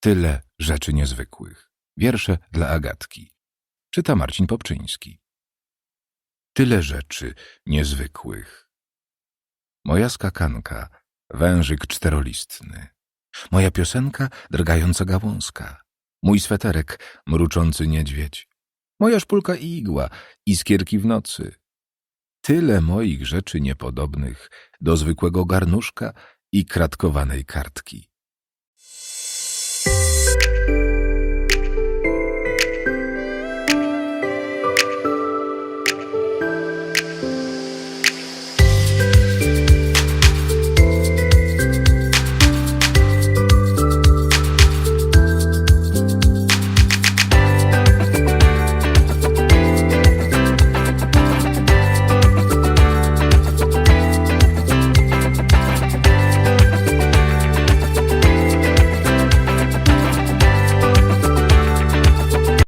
Tyle rzeczy niezwykłych. Wiersze dla Agatki. Czyta Marcin Popczyński. Tyle rzeczy niezwykłych. Moja skakanka, wężyk czterolistny. Moja piosenka, drgająca gałązka. Mój sweterek, mruczący niedźwiedź. Moja szpulka i igła, iskierki w nocy. Tyle moich rzeczy niepodobnych do zwykłego garnuszka i kratkowanej kartki.